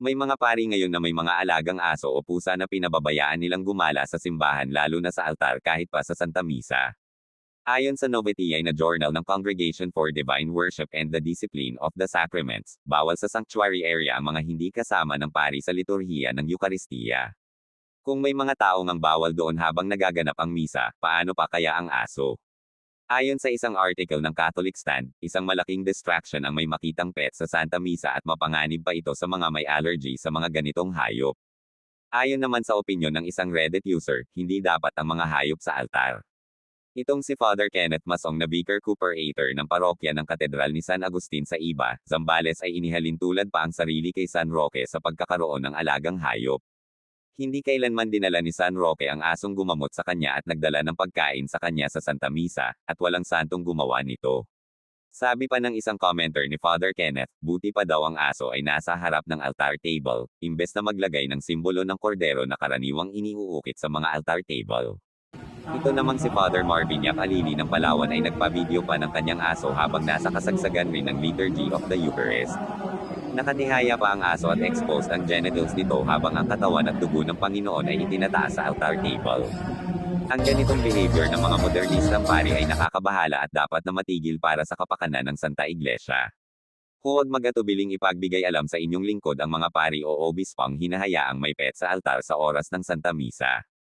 May mga pari ngayon na may mga alagang aso o pusa na pinababayaan nilang gumala sa simbahan lalo na sa altar kahit pa sa Santa Misa. Ayon sa Novitiay na Journal ng Congregation for Divine Worship and the Discipline of the Sacraments, bawal sa sanctuary area ang mga hindi kasama ng pari sa liturhiya ng Eukaristiya. Kung may mga taong ang bawal doon habang nagaganap ang misa, paano pa kaya ang aso? Ayon sa isang article ng Catholic Stand, isang malaking distraction ang may makitang pet sa Santa Misa at mapanganib pa ito sa mga may allergy sa mga ganitong hayop. Ayon naman sa opinyon ng isang Reddit user, hindi dapat ang mga hayop sa altar. Itong si Father Kenneth Masong na Vicar Cooperator ng parokya ng Katedral ni San Agustin sa Iba, Zambales ay inihalin tulad pa ang sarili kay San Roque sa pagkakaroon ng alagang hayop. Hindi kailanman dinala ni San Roque ang asong gumamot sa kanya at nagdala ng pagkain sa kanya sa Santa Misa, at walang santong gumawa nito. Sabi pa ng isang commenter ni Father Kenneth, buti pa daw ang aso ay nasa harap ng altar table, imbes na maglagay ng simbolo ng kordero na karaniwang iniuukit sa mga altar table. Ito namang si Father Marvin Yakalili ng Palawan ay nagpa-video pa ng kanyang aso habang nasa kasagsagan rin ng Liturgy of the Eucharist. Nakatihaya pa ang aso at exposed ang genitals nito habang ang katawan at dugo ng Panginoon ay itinataas sa altar table. Ang ganitong behavior ng mga modernistang pari ay nakakabahala at dapat na matigil para sa kapakanan ng Santa Iglesia. Huwag magatubiling ipagbigay alam sa inyong lingkod ang mga pari o obispang hinahayaang may pet sa altar sa oras ng Santa Misa.